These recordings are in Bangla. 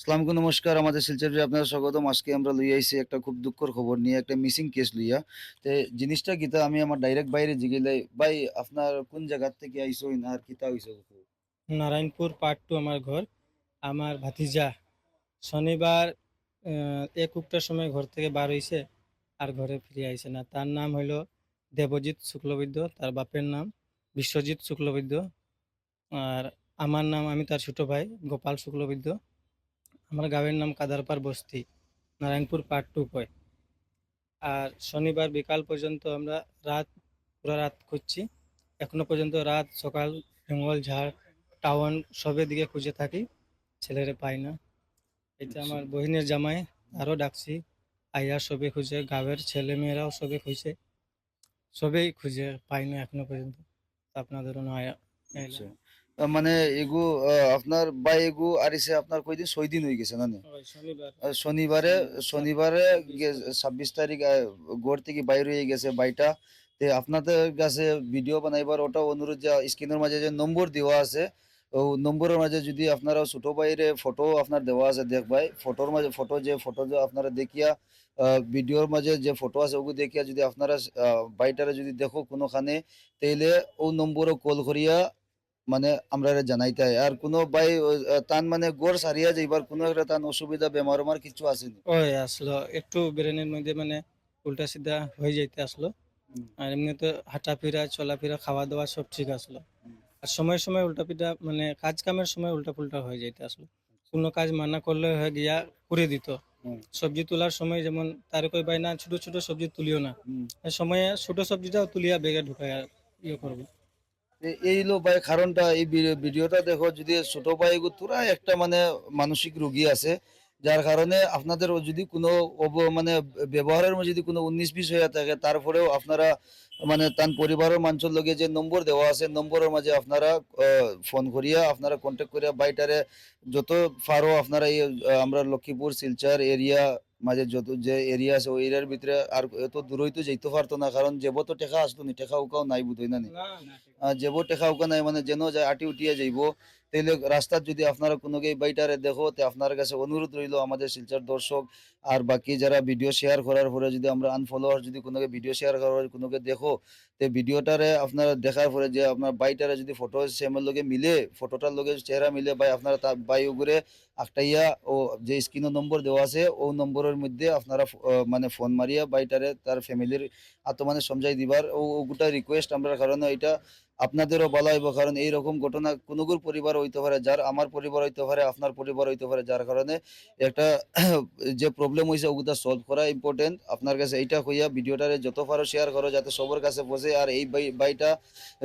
আসসালামু নমস্কার। আমাদের শিলচরে আপনারা স্বাগতম। আজকে আমরা লইয়া আইছি একটা খুব দুঃখর খবর নিয়ে, একটা মিসিং কেস লইয়া। তে জিনিসটা কিতা আমি আমার ডাইরেক্ট বাইরে জিগিলাই ভাই আপনার কোন জায়গার থেকে আইসো আর কিতা হইছে নারায়ণপুর পার্ট টু আমার ঘর। আমার ভাতিজা শনিবার এক উক্টার সময় ঘর থেকে বার হইছে আর ঘরে ফিরে আইছে না। তার নাম হইল দেবজিৎ শুক্লবৈদ্য, তার বাপের নাম বিশ্বজিৎ শুক্লবৈদ্য। আর আমার নাম, আমি তার ছোট ভাই গোপাল শুক্লবৈদ্য। আমার গাঁয়ের নাম কাদারপাড় বস্তি নারায়ণপুর পার্ট টু কয় আর শনিবার বিকাল পর্যন্ত আমরা রাত পুরো রাত খুঁজছি। এখনও পর্যন্ত রাত সকাল জঙ্গল ঝাড় টাউন সবের দিকে খুঁজে থাকি ছেলেরে পাই না। এটা আচ্ছা। আমার বহিনের জামাই আরও ডাকছি আইয়া সবে খুঁজে গাঁয়ের ছেলে মেয়েরাও সবে খুঁজে। সবেই খুঁজে পাই না এখনও পর্যন্ত। তা আপনাদের মানে এগু আপনার বাই এগু আরিছে আপনার কয়দিন? ছয় দিন হয়ে গেছে না শনিবার। শনিবারে ছাব্বিশ তারিখ গড় থেকে বাইর হয়ে গেছে বাইটা তে আপনাদের কাছে ভিডিও বানাইবার ওটা অনুরোধ যে স্ক্রিনের মাঝে যে নম্বর দেওয়া আছে ও নম্বরের মাঝে যদি আপনারা ছোট বাইরে ফটো আপনার দেওয়া আছে দেখবাই ফটোর মাঝে ফটো যে ফটো যে আপনারা দেখিয়া ভিডিওর মাঝে যে ফটো আছে ওগুলো দেখিয়া যদি আপনারা বাইটারে যদি দেখো কোনোখানে তাইলে ও নম্বরও কল করিয়া মানে আমরা জানাইতে হয়। আর কোনো আহ, তান মানে গড় সারিয়া যাইবার কোনো একটা তান অসুবিধা বেমার আমার কিছু আসেনি? ওই আসলো একটু ব্রেনের মধ্যে মানে উল্টা সিধা হয়ে যাইতে আসলো। আর এমনিতে হাঁটাফেরা চলাফেরা খাওয়া দাওয়া সব ঠিক আসলো। আর সময় সময় উল্টা পিল্টা মানে কাজ কামের সময় উল্টা পুল্টা হয়ে যাইতে আসলো। কোনো কাজ মানা করলে হয়ে গিয়া করে দিত। সবজি তোলার সময় যেমন তার কই ভাই না ছোট ছোট সবজি তুলিও না। সময়ে ছোট সবজিটাও তুলিয়া বেগে ঢুকাই ইয়ে করব। এই লো ভাই কারণটা, এই ভিডিওটা দেখো, যদি ছোট ভাই তুরা একটা মানে মানসিক রোগী আছে, যার কারণে আপনাদের যদি কোনো মানে ব্যবহারের মধ্যে যদি কোনো উনিশ বিশ হয়ে থাকে, তারপরেও আপনারা মানে তার পরিবারের মানুষের লগে যে নম্বর দেওয়া আছে, নম্বরের মাঝে আপনারা ফোন করিয়া আপনারা কন্ট্যাক্ট করিয়া বাইটারে যত পারো আপনারা এই আমরা লক্ষ্মীপুর, শিলচর এরিয়া মাঝে যত যে এরিয়া আছে, ওই এরিয়ার ভিতরে আর এত দূরই তো যেতে পারতো না, কারণ যেব তো টেকা আসতো নি টেকা উকাও নাই বুধই না যেব টেকা নাই মানে যেন যায় আটি উঠিয়ে যাইব। তাইলে রাস্তার যদি আপনারা কোনো বাইটারে দেখো, তে আপনার কাছে অনুরোধ রইল আমাদের শিলচর দর্শক, আর বাকি যারা ভিডিও শেয়ার করার পরে যদি আমরা আনফলোয়ার যদি কোনোকে ভিডিও শেয়ার করার কোনোকে দেখো, তে ভিডিওটারে আপনারা দেখার পরে যে আপনার বাইটারে যদি ফটো সেমের লগে মিলে ফটোটার লগে চেহারা মিলে বাই আপনারা তার বাই উগুরে আকটাইয়া ও যে স্ক্রিনের নম্বর দেওয়া আছে, ও নম্বরের মধ্যে আপনারা মানে ফোন মারিয়া বাইটারে তার ফ্যামিলির আত্ম মানে সমঝাই দিবার। ও গোটা রিকোয়েস্ট আমরা, কারণে এটা আপনাদেরও বলা হইব, কারণ এইরকম ঘটনা কোনোগুর পরিবার হইতে পারে, যার আমার পরিবার হইতে পারে, আপনার পরিবার হইতে পারে, যার কারণে একটা যে প্রবলেম হয়েছে ওগুলা সলভ করা ইম্পর্টেন্ট আপনার কাছে এইটা হইয়া ভিডিওটারে যত পারো শেয়ার করো, যাতে সবার কাছে পৌঁছে, আর এই বাই বাইটা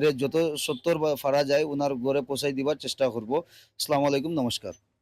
রে যত সত্তর ফারা যায় ওনার ঘরে পৌঁছাই দিবার চেষ্টা করব। আসসালামু আলাইকুম, নমস্কার।